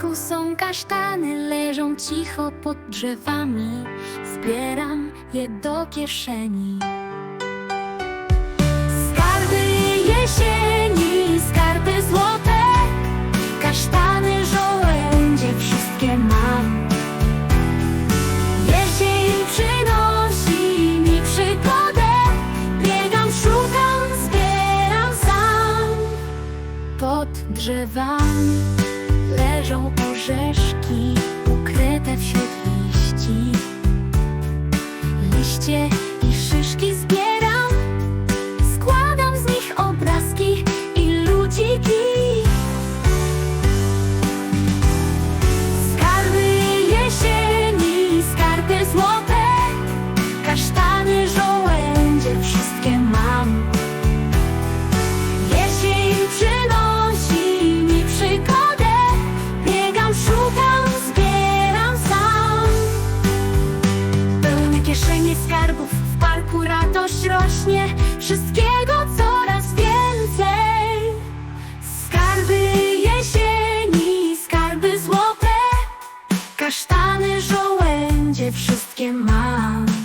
parku są kasztany, leżą cicho pod drzewami. Zbieram je do kieszeni. Skarby jesieni, skarby złote, kasztany, żołędzie, wszystkie mam. Jesień przynosi mi przygodę, biegam, szukam, zbieram sam. Pod drzewami leżą orzeszki ukryte wśród radość rośnie, wszystkiego coraz więcej. Skarby jesieni, skarby złote, kasztany, żołędzie, wszystkie mam.